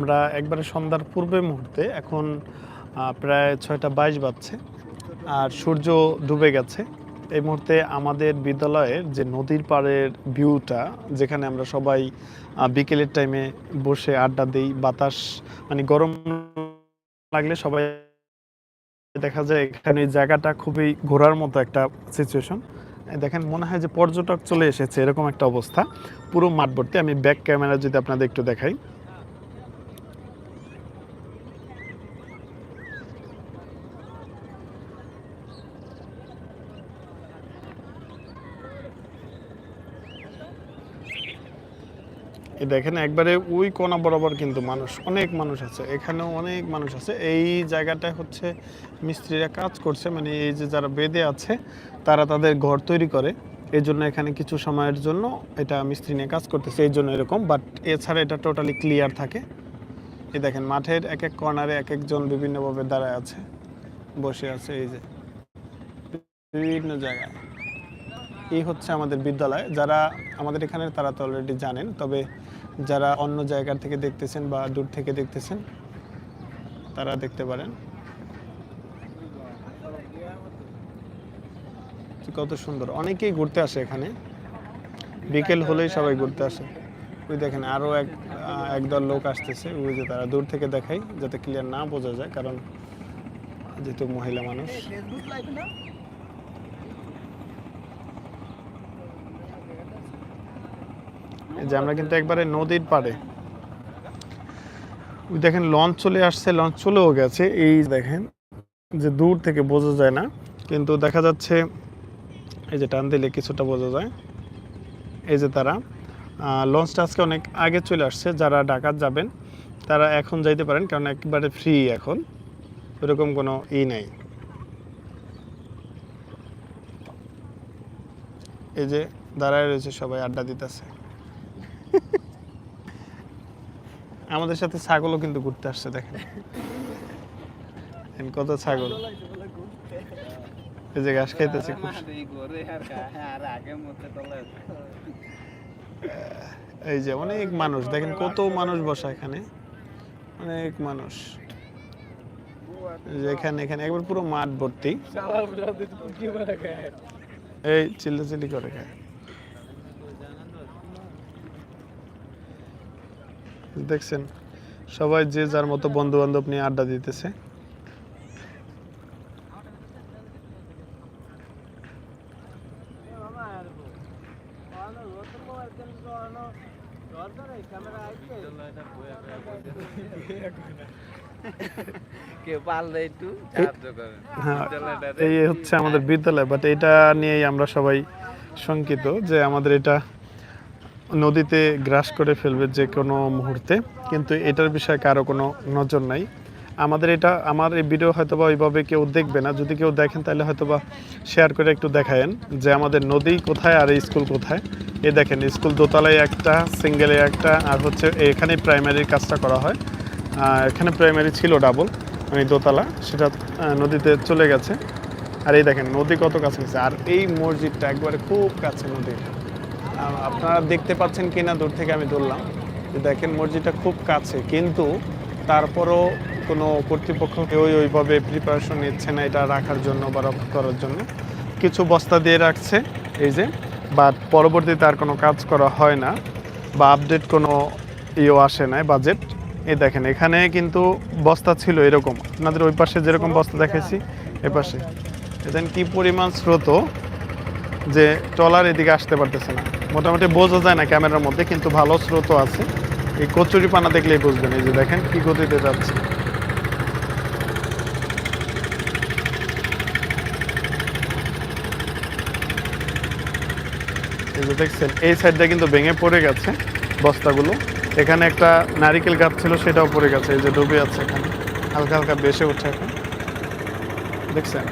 আমরা একবারে সন্ধ্যার পূর্বে মুহূর্তে, এখন প্রায় ছয়টা বাইশ বাজছে, আর সূর্য ডুবে গেছে। এই মুহূর্তে আমাদের বিদ্যালয়ের যে নদীর পাড়ের ভিউটা যেখানে আমরা সবাই বিকেলের টাইমে বসে আড্ডা দিই, বাতাস মানে গরম লাগলে সবাই দেখা যায় এখানে জায়গাটা খুবই ঘোরার মতো একটা সিচুয়েশন দেখেন, মনে হয় যে পর্যটক চলে এসেছে, এরকম একটা অবস্থা। পুরো মাঠ ভর্তি। আমি ব্যাক ক্যামেরা যদি আপনাদের একটু দেখাই। এই দেখেন, একবারে ওই কোনা বরাবর কিন্তু মানুষ, অনেক মানুষ আছে। এখানেও অনেক মানুষ আছে। এই জায়গাটায় হচ্ছে মিস্ত্রিরা কাজ করছে মানে এই যে যারা বেদে আছে, তারা তাদের ঘর তৈরি করে। এই জন্য এখানে কিছু সময়ের জন্য এটা মিস্ত্রি নিয়ে কাজ করতেছে, এই জন্য এরকম। বাট এছাড়া এটা টোটালি ক্লিয়ার থাকে। এই দেখেন, মাঠের এক এক কর্নারে এক একজন বিভিন্নভাবে দাঁড়ায় আছে, বসে আছে, এই যে। বিভিন্ন জায়গায়। এই হচ্ছে আমাদের বিদ্যালয়। যারা আমাদের এখানে তারা তো অলরেডি জানেন। তবে যারা অন্য জায়গা থেকে দেখতেছেন বা দূর থেকে দেখতেছেন, তারা দেখতে পারেন। কত সুন্দর। অনেকেই ঘুরতে আসে এখানে। বিকেল হলেই সবাই ঘুরতে আসে। ওই দেখেন আরও এক একদল লোক আসতেছে। ওই যে তারা দূর থেকে দেখাই, যাতে ক্লিয়ার না বোঝা যায়, কারণ যেহেতু মহিলা মানুষ। যে আমরা কিন্তু একবারে নদীর পাড়ে। দেখেন লঞ্চ চলে আসছে, লঞ্চ চলেও গেছে। এই দেখেন যে দূর থেকে বোঝা যায় না, কিন্তু দেখা যাচ্ছে এই যে টান দিলে কিছুটা বোঝা যায়। এই যে তারা লঞ্চটা আজকে অনেক আগে চলে আসছে, যারা ডাকাত যাবেন, তারা এখন যাইতে পারেন, কারণ একবারে ফ্রি এখন। ওরকম কোনো ই নাই। এই যে দাঁড়ায় রয়েছে সবাই, আড্ডা দিতেছে। আমাদের সাথে ছাগলও কিন্তু ঘুরতে আসছে, দেখেন। কত ছাগল। এই যে ঘাস খাইতেছে এই যে অনেক মানুষ, দেখেন কত মানুষ বসা এখানে। অনেক মানুষ। এই যে এখানে একবার পুরো মাঠ ভর্তি। এই চিল্লাচিল্লি করে খায়। দেখছেন সবাই যে যার মতো বন্ধু বান্ধব নিয়ে আড্ডা দিতেছে। হ্যাঁ এই হচ্ছে আমাদের বিদ্যালয় বাট এটা নিয়েই আমরা সবাই শঙ্কিত যে আমাদের এটা নদীতে গ্রাস করে ফেলবে যে কোনো মুহূর্তে কিন্তু এটার বিষয়ে কারও কোনো নজর নাই। আমাদের এটা আমার এই ভিডিও হয়তো বা ওইভাবে কেউ দেখবে না। যদি কেউ দেখেন তাহলে হয়তো বা শেয়ার করে একটু দেখায়েন যে আমাদের নদী কোথায় আর এই স্কুল কোথায়। এ দেখেন স্কুল দোতলায় একটা সিঙ্গেলে একটা আর হচ্ছে এখানে প্রাইমারির কাজটা করা হয়। এখানে প্রাইমারি ছিল ডাবল মানে দোতলা সেটা নদীতে চলে গেছে। আর এই দেখেন নদী কত কাছে গেছে আর এই মসজিদটা একবারে খুব কাছে আহ, আপনারা দেখতে পাচ্ছেন কিনা, দূর থেকে আমি ধরলাম যে দেখেন মসজিদটা খুব কাছে, কিন্তু তারপরও কোনো কর্তৃপক্ষ ওই ওইভাবে প্রিপারেশন নিচ্ছে না এটা রাখার জন্য বা রক্ষা করার জন্য। কিছু বস্তা দিয়ে রাখছে, এই যে বাট পরবর্তীতে আর কোনো কাজ করা হয় না বা আপডেট কোনো ইয়েও আসে না বাজেট এই দেখেন, এখানে কিন্তু বস্তা ছিল এরকম। আপনাদের ওই পাশে যেরকম বস্তা দেখেছি এ পাশে। দেখেন কি পরিমাণ স্রোত, যে ট্রলার এদিকে আসতে পারতেছে না। মোটামুটি বোঝা যায় না ক্যামেরার মধ্যে, কিন্তু ভালো স্রোত আছে। এই কচুরি পানা দেখলেই বুঝবেন, এই যে দেখেন কি গতিতে যাচ্ছে। এই যে দেখছেন, এই সাইডটা কিন্তু ভেঙে পড়ে গেছে বস্তাগুলো। এখানে একটা নারিকেল গাছ ছিল, সেটাও পড়ে গেছে, এই যে ডুবে আছে এখানে। হালকা হালকা বেসে উঠছে এখন। দেখছেন?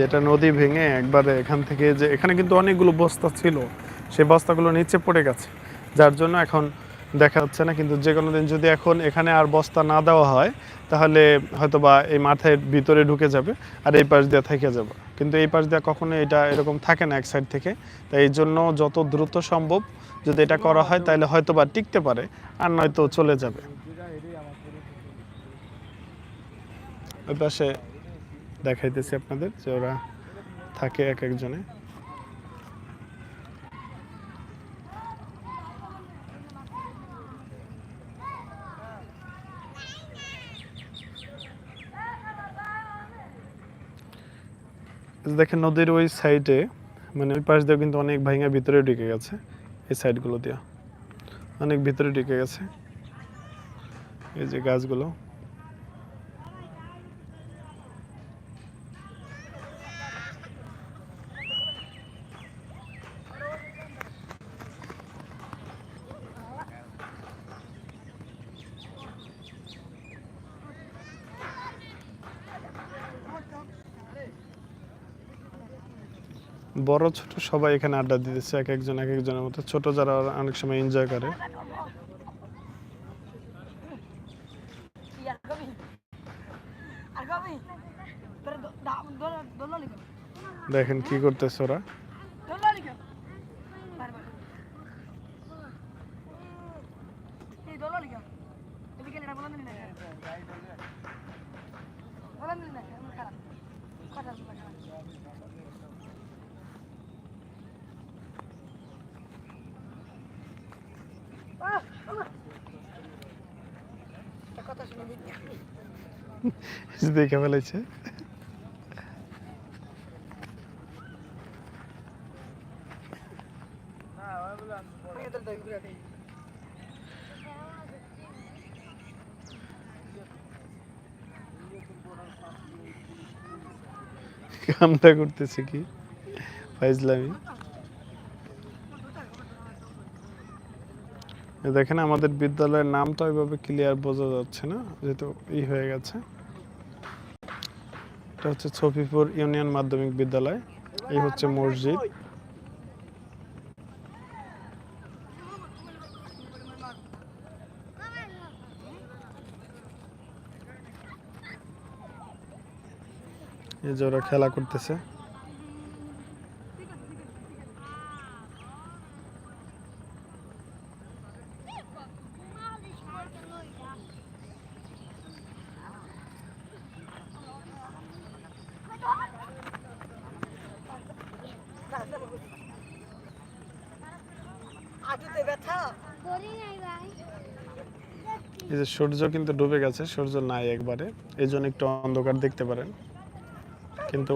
এই যে এটা নদী ভেঙে একবারে এখান থেকে যে, এখানে কিন্তু অনেকগুলো বস্তা ছিল। সেই বস্তাগুলো নিচে পড়ে গেছে। যার জন্য এখন দেখা যাচ্ছে না, কিন্তু যে কোনো দিন যদি এখন এখানে আর বস্তা না দেওয়া হয়, তাহলে হয়তোবা এই মাঠের ভিতরে ঢুকে যাবে আর এই পাশ দিয়ে থেকে যাবে। কিন্তু এই পাশ দিয়ে কখনো এটা এরকম থাকে না এক সাইড থেকে। তাই এই জন্য যত দ্রুত সম্ভব যদি এটা করা হয় তাহলে হয়তো বা টিকতে পারে আর নয়তো চলে যাবে। ওই পাশে দেখাইতেছি আপনাদের যে ওরা থাকে এক একজনে। দেখেন নদীর ওই সাইডে মানে ওই পাশ দিয়ে কিন্তু অনেক ভাঙা ভিতরে ঢুকে গেছে, এই সাইডগুলো দিয়ে। অনেক ভিতরে ঢুকে গেছে। এই যে গাছগুলো। বড়, ছোট সবাই এখানে আড্ডা দিতেছে, এক একজন, এক একজনের মতো। ছোট যারা অনেক সময় এনজয় করে. দেখেন কি করতেছে ওরা এটা বলেন না বলেন না আমার খারাপ কথা শুনতে খারাপ আহ, আল্লাহ। একটা কথা শুনে দিই দেখে ফেলেছে। কামটা করতেছে কি? ফাইজলামি। দেখেন, আমাদের বিদ্যালয়ের নাম তো ওইভাবে ক্লিয়ার বোঝা যাচ্ছে না, যেহেতু ই হয়ে গেছে। এটা হচ্ছে ছফিপুর ইউনিয়ন মাধ্যমিক বিদ্যালয়, এই হচ্ছে মসজিদ। এই যে ওরা খেলা করতেছে আজুতে ব্যথা এই যে সূর্য কিন্তু ডুবে গেছে, সূর্য নাই একবারে। এই জন্য একটু অন্ধকার দেখতে পারেন। কিন্তু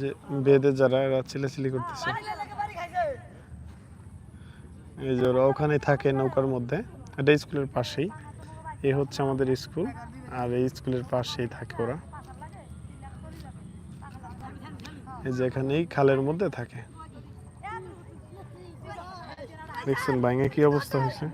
যে বেদে যারা, এরা চিলেচিলি করতেছে। এই যে ওরা ওখানে থাকে নৌকার মধ্যে। এটা স্কুলের পাশেই। এই হচ্ছে আমাদের স্কুল, আর এই স্কুলের পাশেই থাকে ওরা। এই যে এখানেই খালের মধ্যে থাকে। দেখছেন বাইঙে কি অবস্থা হয়েছে?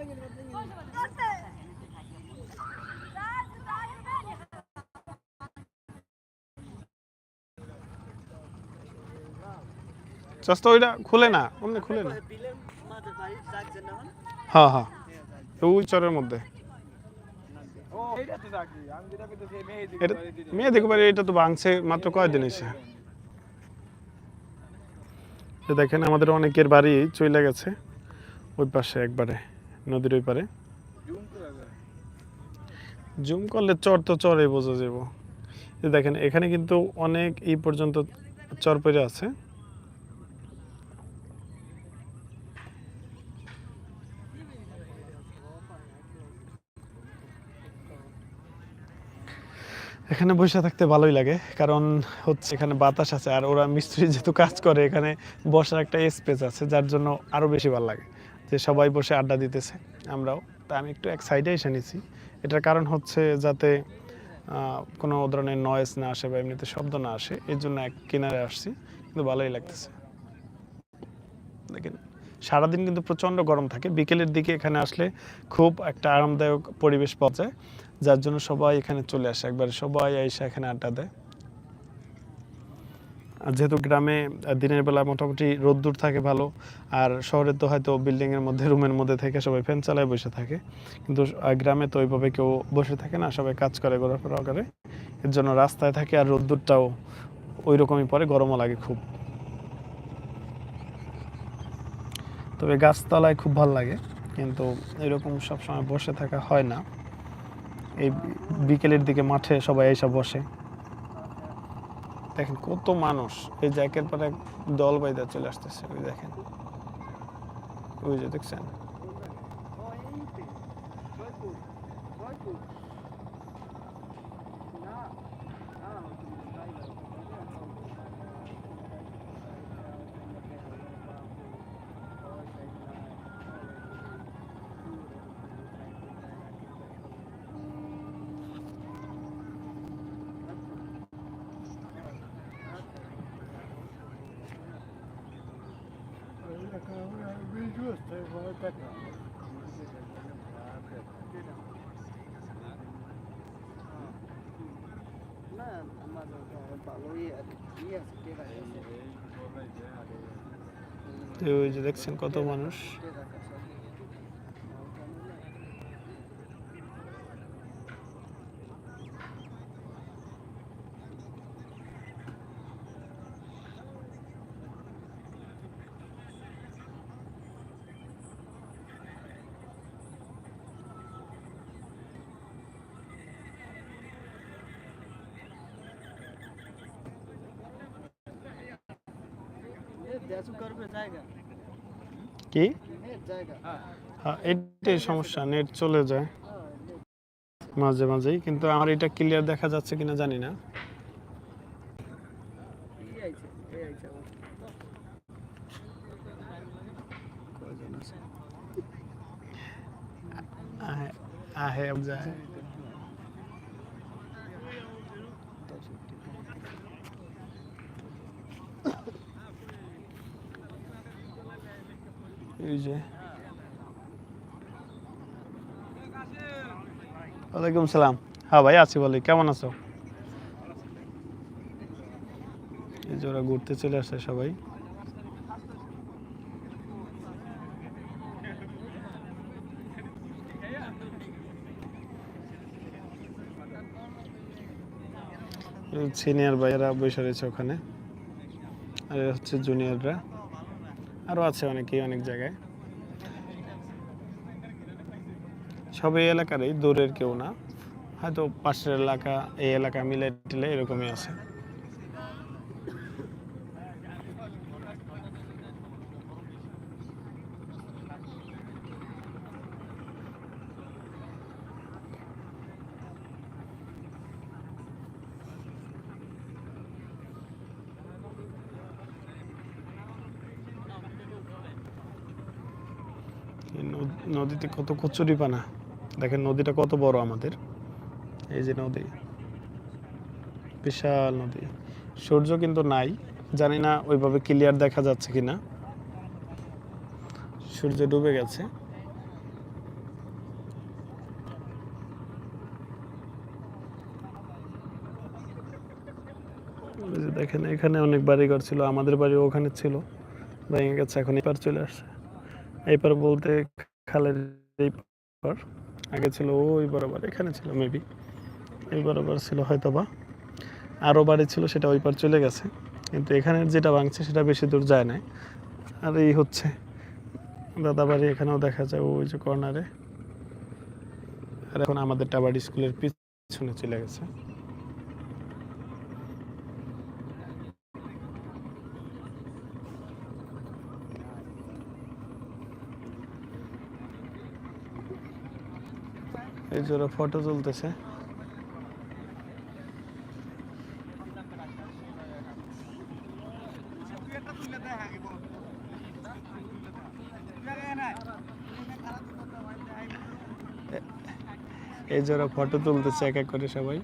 চাষটা ওইটা খুলে না অমনি খুলে না। হ্যাঁ হ্যাঁ ওই চরের মধ্যে। মেয়ে দেখতে পারি এটা তো ভাঙছে মাত্র কয়দিন এসে তো দেখেন আমাদের অনেকের বাড়ি চলে গেছে ওই পাশে একবারে, নদীর ওই পারে। জুম করলে চর তো চরে বোঝা যাব দেখেন, এখানে কিন্তু অনেক এই পর্যন্ত চর পড়ে আছে। এখানে বসে থাকতে ভালোই লাগে, কারণ হচ্ছে এখানে বাতাস আছে আর ওরা মিস্ত্রি যেহেতু কাজ করে, এখানে বসার একটা স্পেস আছে, যার জন্য আরও বেশি ভালো লাগে। যে সবাই বসে আড্ডা দিতেছে, আমরাও। তা আমি একটু এক সাইডে এসে নিছি। এটার কারণ হচ্ছে যাতে কোনো ধরনের নয়েজ না আসে বা এমনিতে শব্দ না আসে, এর জন্য এক কিনারে আসছি, কিন্তু ভালোই লাগতেছে। দেখেন। সারাদিন কিন্তু প্রচণ্ড গরম থাকে। বিকেলের দিকে এখানে আসলে খুব একটা আরামদায়ক পরিবেশ পাওয়া যায়, যার জন্য সবাই এখানে চলে আসে। একবার সবাই এসে এখানে আড্ডা দেয়। আর যেহেতু গ্রামে দিনের বেলা মোটামুটি রোদ্দুর থাকে ভালো, আর শহরে তো হয়তো বিল্ডিংয়ের মধ্যে, রুমের মধ্যে থেকে সবাই ফ্যান চালায় বসে থাকে। কিন্তু গ্রামে তো ওইভাবে কেউ বসে থাকে না, সবাই কাজ করে, ঘোরাফেরা করে। এর জন্য রাস্তায় থাকে আর রোদ্দুরটাও ওই রকমই পরে গরমও লাগে খুব। তবে গাছতলায় খুব ভালো লাগে, কিন্তু এরকম সবসময় বসে থাকা হয় না। এই বিকেলের দিকে মাঠে সবাই এসে বসে। দেখেন কত মানুষ, এই যে একের পর দল বাইদা চলে আসতেছে, ওই দেখেন। ওই যে দেখছেন? না আমার ভালোই কি আছে ঠিক আছে তো ওই যে দেখছেন কত মানুষ? দেশু করবে জায়গা কি? হ্যাঁ এটাই সমস্যা নেট চলে যায়। মাঝে মাঝেই কিন্তু আমার এটা ক্লিয়ার দেখা যাচ্ছে কিনা জানি না এই আইছে এই আইছে কয়জন আছে আহে আহে अब যায় ওয়ালাইকুম সালাম। হ্যাঁ ভাই, আছি বলি। কেমন আছো? এই যে ওরা ঘুরতে চলে আসছে সবাই। সিনিয়র ভাইয়েরা বসে রয়েছে ওখানে। আর হচ্ছে জুনিয়ররা। আরও আছে অনেকেই অনেক জায়গায়। সব এই এলাকারই, দূরের কেউ না। হয়তো পাশের এলাকা, এই এলাকা মিলে টিলে এরকমই আছে। নদীতে কত কচুরি পানা দেখেন নদীটা কত বড় আমাদের। এই যে নদী। বিশাল নদী। সূর্য কিন্তু নাই। জানি না ওইভাবে ক্লিয়ার দেখা যাচ্ছে কিনা। সূর্য ডুবে গেছে। দেখেন, এখানে অনেক বাড়িঘর ছিল, আমাদের বাড়ি ওখানে ছিল। ভেঙে গেছে, এখন এপার চলে আসছে। এপার বলতে খালের এই পার। আগে ছিল ওই বরাবর। এখানে ছিল মেবি এই বরাবর ছিল হয়তো বা আরও বাড়ি ছিল, সেটা ওই পার চলে গেছে। কিন্তু এখানের যেটা ভাঙছে, সেটা বেশি দূর যায় না আর এই হচ্ছে। দাদা বাড়ি এখানেও দেখা যায়, ওই যে কর্নারে। আর এখন আমাদের টাবাড়ি স্কুলের পিছনে চলে গেছে। এই যে ফটো তুলতেছে। এই যে ফটো তুলতেছে এক এক করে সবাই।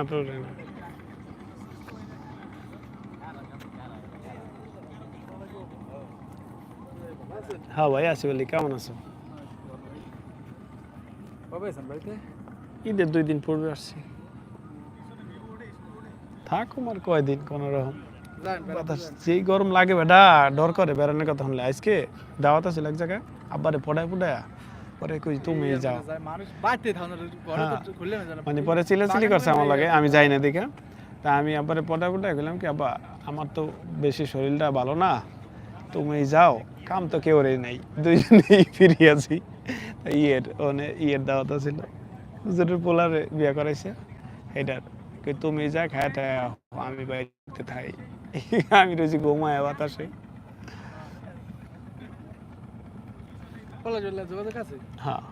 না তোরে না হ্যাঁ ভাই আছি বলি কেমন আছো? ঈদের দুই দিন পূর্বে আসছি। থাকুম আর কয়দিন কোনো রকম। যেই গরম লাগে বেটা ডর করে বেড়ানোর কথা শুনলে। আজকে দাওয়াত আছে এক জায়গায় আব্বারে পড়ায় পড়ায় পরে কই তুমি যাও। ঘরে হ্যাঁ। মানে পরে চিলাচিলি করছে আমার লাগে আমি যাই না দেখে তা আমি আব্বারে পড়ায় পড়ায় গেলাম কি আব্বা আমার তো বেশি শরীরটা ভালো না তুমি যাও কাম তো কেউ রে নাই দুইজনেই ফিরে আছি। ইয়ের মানে ইয়ের দাওয়াত ছিল হুজুরের পোলারে বিয়ে করাইছে এটার কি তুমি যা খায় আমি বাড়িতে থাই। আমি রয়েছি ঘুমায় বাতাসে। কলেজ যোগাযোগ আছে হ্যাঁ।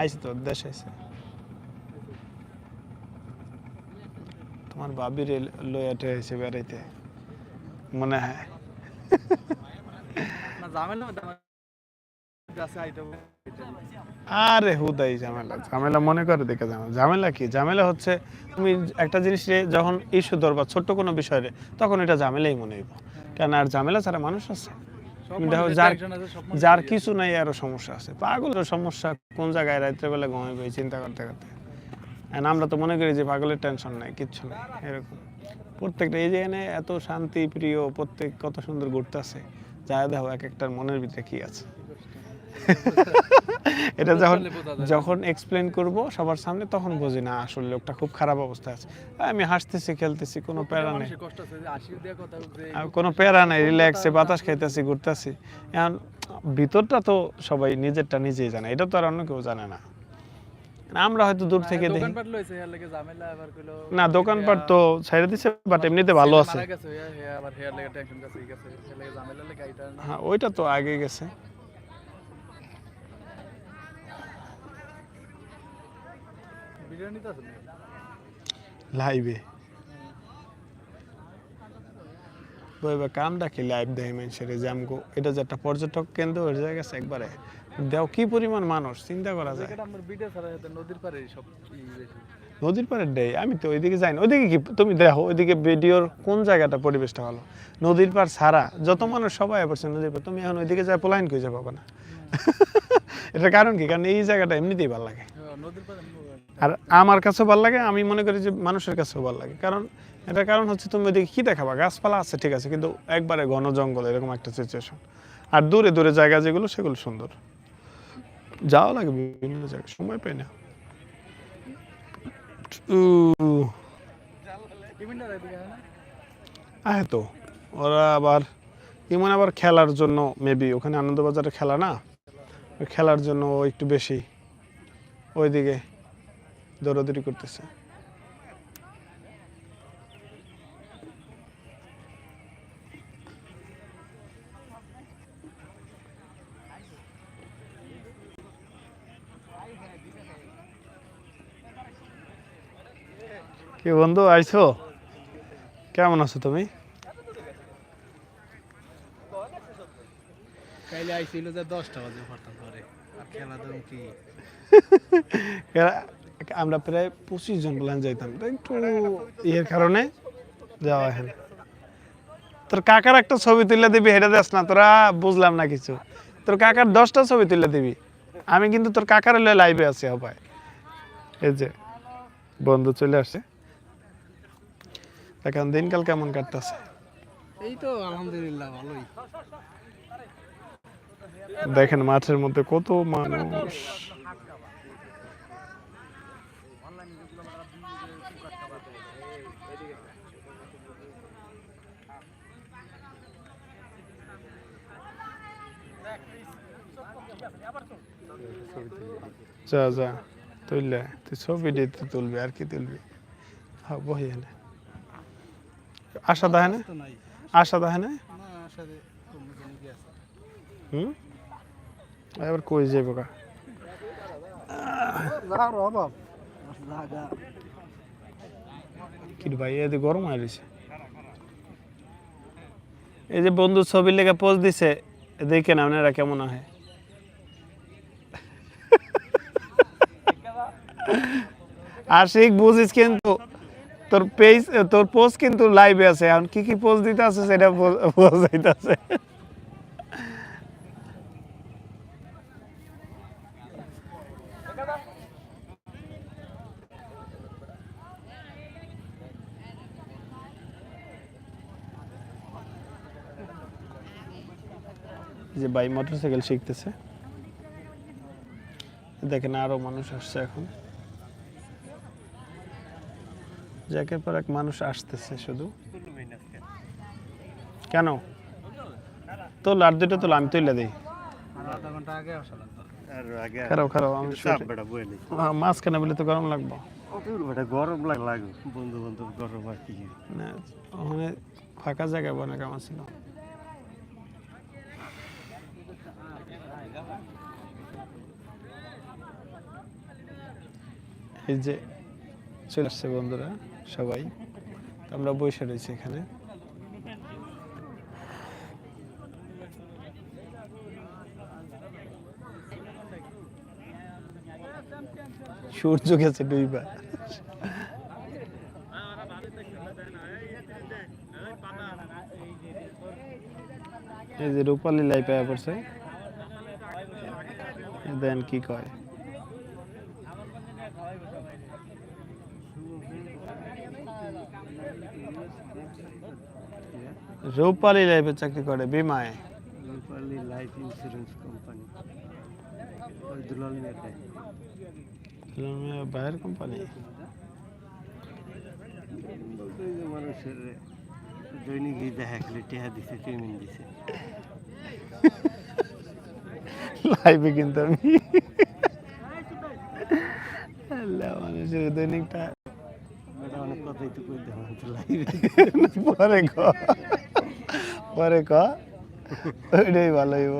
আইসি তো দেশে আইসে তোমার বাবির লয়াটে বেড়াইতে। মনে হয়। আরে হুদাই ঝামেলা। ঝামেলা মনে করে দেখে ঝামেলা ঝামেলা কি? ঝামেলা হচ্ছে তুমি একটা জিনিস যখন ইস্যু ধরবা ছোট্ট কোনো বিষয় রে তখন এটা ঝামেলাই মনে হইব। কেন? আর ঝামেলা ছাড়া মানুষ আছে। যার ইয়ে কিছু নাই আরও সমস্যা আছে। পাগলের সমস্যা কোন জায়গায়? রাত্রে বেলা ঘুমাইবে এই চিন্তা করতে করতে। আমরা তো মনে করি যে পাগলের টেনশন নাই কিচ্ছু নাই এরকম। প্রত্যেকটা এই যে এনে এত শান্তি প্রিয় প্রত্যেক কত সুন্দর ঘুরতে আছে যা দেখো এক একটার মনের ভিতরে কি আছে। এটা যখন। যখন এক্সপ্লেন করব সবার সামনে তখন বুঝি না আসলে লোকটা খুব খারাপ অবস্থায় আছে। আমি হাসতেছি খেলতেছি কোনো প্যারা নেই। কোনো প্যারা নাই রিল্যাক্সে বাতাস খাইতেছি ঘুরতেছি। এখন ভিতরটা তো সবাই নিজেরটা নিজেই জানে এটা তো আর অন্য কেউ জানে না। আমরা হয়তো দূর থেকে দেখি। না দোকানপাট তো ছেড়ে দিছে বাট এমনিতে ভালো আছে। হ্যাঁ ওইটা তো আগে গেছে। ভিডিও নিতে আছে লাইভে। বইবা কামটা কি লাইভ দেয় মানুষের যে আমগো এটা যে একটা পর্যটক কেন্দ্র হয়ে যায় গেছে একবারে। দেও কি পরিমাণ মানুষ চিন্তা করা যায়। যেটা আমার ভিডিও ছাড়া হয়তো নদীর পারে সব নদীর পাড়ের দেয় আমি তো ওইদিকে যাই না। ওইদিকে কি তুমি দেখো ওইদিকে ভিডিওর কোন জায়গাটা পরিবেশটা ভালো? নদীর পাড় ছাড়া যত মানুষ সবাই পড়ছে নদীর পাড় তুমি এখন ওইদিকে যায় পলাইন কই যাব না এটার কারণ কি? কারণ এই জায়গাটা এমনিতেই ভালো লাগে। হ্যাঁ, নদীর পারে আর আমার কাছেও ভালো লাগে, আমি মনে করি যে মানুষের কাছেও ভালো লাগে। কারণ এটার কারণ হচ্ছে তুমি ওইদিকে কী দেখাবা? গাছপালা আছে, ঠিক আছে, কিন্তু একবারে ঘন জঙ্গল, এরকম একটা সিচুয়েশন আর দূরে দূরে জায়গা যেগুলো, সেগুলো সুন্দর। যাওয়া লাগে বিভিন্ন জায়গায়, সময় পাই না। হয় তো, ওরা আবার, ইমন আবার খেলার জন্য মেবি ওখানে আনন্দবাজারে খেলা না? খেলার জন্য একটু বেশি। ওইদিকে দৌড়াদৌড়ি করতেছে। কি বন্ধু আইছো? কেমন আছো তুমি? কাইলে আইছিল যে দশটা বাজে পড়তাম পরে আর খেলা কি? আমরা প্রায় পঁচিশ জন প্ল্যান যাইতাম একটু ইয়ের কারণে যাওয়া হয় না। তোর কাকার একটা ছবি তুলে দিবি হেঁটে দেস না তোরা বুঝলাম না কিছু। তোর কাকার দশটা ছবি তুলে দিবি। আমি কিন্তু তোর কাকার লাইভে আছি হবায় এই যে বন্ধু চলে আসছে। এখন দিনকাল কেমন কাটতেছে? এই তো আলহামদুলিল্লাহ ভালোই। দেখেন মাঠের মধ্যে কত মানুষ। যা যা তুললে তুই ছবি দিতে তুলবি আর কি তুলবি? হ্যাঁ বহি এনে। আশা দাহে না? আশা দাহে না? হুম? এবার কই যাব কা জাগার অভাব জাগা কি রে ভাই এদি গরম এই যে বন্ধু ছবির লেগে পোজ দিছে, দেখেন আপনারা কেমন হয়। আশিক, বুঝিস কিন্তু তোর পেজ তোর পোস্ট কিন্তু লাইভে আছে। এখন কি কি পোস্ট দিতে আছে সেটা বোঝাইতেছে যে ভাই মোটরসাইকেল শিখতেছে। দেখেন আরও মানুষ আসছে এখন। যে একের পর এক মানুষ আসতেছে শুধু। কেন? তোল আর দুটো তোল আমি তুইলে দিই। খারাপ খারাপ আমি মাঝখানে বলে তো গরম লাগবো। তোর বেটা গরম লাগ লাগু। বন্ধু বান্ধব গরম আর কি। না ওখানে ফাঁকা জায়গায় বনে কামা ছিল এই যে চলে আসছে বন্ধুরা, সবাই। আমরা বসে রয়েছি এখানে। সূর্য গেছে দুইবার। এই যে রূপালী লাই পায়া পড়ছে। দেন কি কয়? রূপালী লাইফে চাকরি করে বিমায়? Rupali life insurance company. Dulal মেয়েটাই বাইরের কোম্পানি? মানুষের দৈনিক দেখা খেলে টেহা দিছে পেমেন্ট দিছে। লাইফে কিন্তু আমি মানুষের দৈনিকটা অনেক কথাই তো কই দেওয়া তো লাইভে পরে পরে ক ওইটাই ভালো হইব।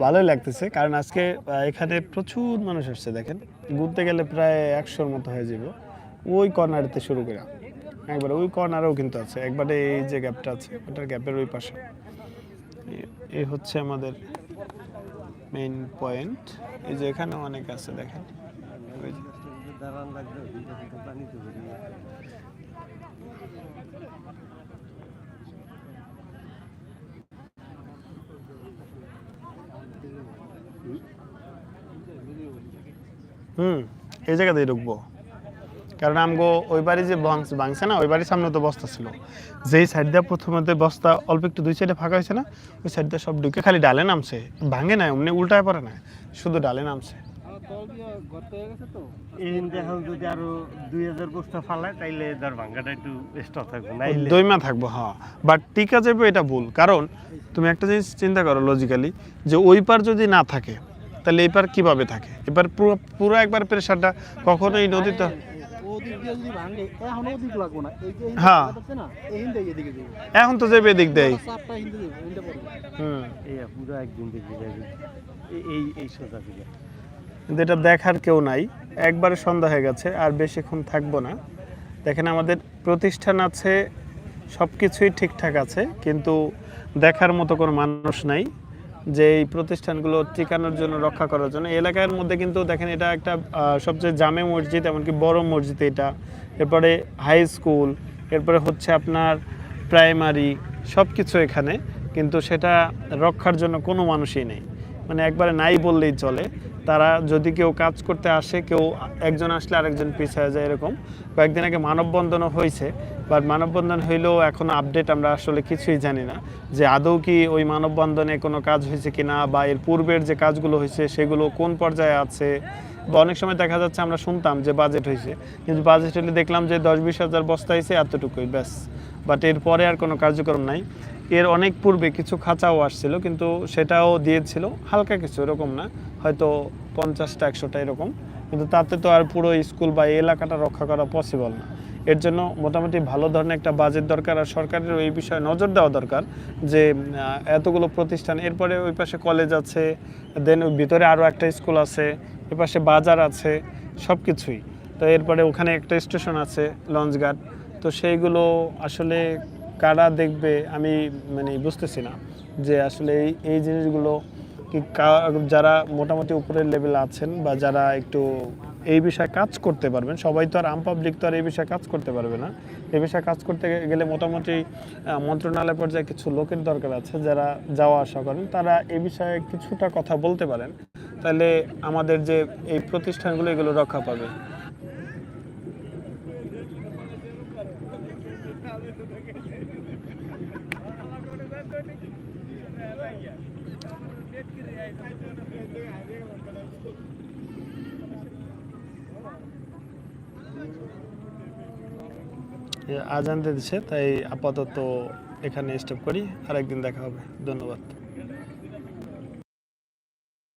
ভালোই লাগতেছে, কারণ আজকে এখানে প্রচুর মানুষ আসছে, দেখেন। ঘুরতে গেলে প্রায় একশোর মতো হয়ে যাব ওই কর্নারতে শুরু করে একবারে ওই কর্নারেও কিন্তু আছে। একবারে এই যে গ্যাপটা আছে, ওটার গ্যাপের ওই পাশে। এ- হচ্ছে আমাদের মেইন পয়েন্ট এই যে এখানে অনেক আছে, দেখেন যে দাঁড়ান লাগবে কিন্তু কিন্তু পানি তো বেরিয়ে হুম এই জায়গাতেই ঢুকবো। কারণ আমগো ওই বাড়ি যে ভাঙ- ভাঙছে না ওই বাড়ির সামনে তো বস্তা ছিল। যেই সাইড দিয়ে প্রথমে বস্তা অল্প একটু দুই সাইডে ফাঁকা হয়েছে না ওই সাইড দিয়ে সব ঢুকে খালি ডালে নামছে। ভাঙে না এমনি উল্টায় পড়ে না শুধু ডালে নামছে। দিয়ে থাকবে দইমা থাকব হ্যাঁ। বাট টিকা যাবে এটা ভুল কারণ তুমি একটা জিনিস চিন্তা করো লজিক্যালি যে ওই পার যদি না থাকে তাহলে এবার কীভাবে থাকে? এবার পুরো পুরো একবার প্রেশারটা নদীতে ওদিক এই যে হ্যাঁ। এখন তো যাবে এদিক দেয় কিন্তু এটা দেখার কেউ নাই। একবারে সন্ধ্যা হয়ে গেছে, আর বেশিক্ষণ থাকব না। দেখেন আমাদের প্রতিষ্ঠান আছে সব কিছুই ঠিকঠাক আছে, কিন্তু দেখার মতো কোনো মানুষ নাই। যে এই প্রতিষ্ঠানগুলো টিকানোর জন্য, রক্ষা করার জন্য। এলাকার মধ্যে কিন্তু দেখেন এটা একটা সবচেয়ে জামে মসজিদ, এমনকি বড় মসজিদ এটা। এরপরে হাই স্কুল এরপরে হচ্ছে আপনার প্রাইমারি সব কিছু এখানে। কিন্তু সেটা রক্ষার জন্য কোনো মানুষই নেই। মানে একবারে নাই বললেই চলে। তারা যদি কেউ কাজ করতে আসে, কেউ একজন আসলে আরেকজন পিছিয়ে যায়, এরকম। কয়েকদিন আগে মানববন্ধনও হয়েছে। বাট মানববন্ধন হইলেও এখন আপডেট আমরা আসলে কিছুই জানি না যে আদৌ কি ওই মানববন্ধনে কোনো কাজ হয়েছে কিনা বা এর পূর্বের যে কাজগুলো হয়েছে সেগুলো কোন পর্যায়ে আছে? বা অনেক সময় দেখা যাচ্ছে আমরা শুনতাম যে বাজেট হয়েছে, কিন্তু বাজেট হলে দেখলাম যে দশ বিশ হাজার বস্তা হয়েছে এতটুকুই, ব্যাস। বাট এর পরে আর কোনো কার্যক্রম নাই। এর অনেক পূর্বে কিছু খাঁচাও আসছিল, কিন্তু সেটাও দিয়েছিল হালকা কিছু, এরকম না। হয়তো পঞ্চাশটা, একশোটা এরকম। কিন্তু তাতে তো আর পুরো স্কুল বা এলাকাটা রক্ষা করা পসিবল না। এর জন্য মোটামুটি ভালো ধরনের একটা বাজেট দরকার আর সরকারের এই বিষয়ে নজর দেওয়া দরকার যে এতগুলো প্রতিষ্ঠান, এরপরে ওই পাশে কলেজ আছে দেন ভিতরে আরও একটা স্কুল আছে, এ পাশে বাজার আছে সব কিছুই তো এরপরে ওখানে একটা স্টেশন আছে লঞ্চঘাট তো সেইগুলো আসলে কারা দেখবে আমি মানে বুঝতেছি না যে আসলে এই এই জিনিসগুলো কা- যারা মোটামুটি উপরের লেভেল আছেন বা যারা একটু এই বিষয়ে কাজ করতে পারবেন। সবাই তো আর আমপাবলিক তো আর এই বিষয়ে কাজ করতে পারবে না। এই বিষয়ে কাজ করতে গেলে মোটামুটি মন্ত্রণালয় পর্যায়ে কিছু লোকের দরকার আছে যারা যাওয়া আসা করেন। তারা এ বিষয়ে কিছুটা কথা বলতে পারেন। তাহলে আমাদের যে এই প্রতিষ্ঠানগুলো, এগুলো রক্ষা পাবে। আজান দিচ্ছে তাই আপাতত এখানে স্টপ করি আরেকদিন দেখা হবে। ধন্যবাদ।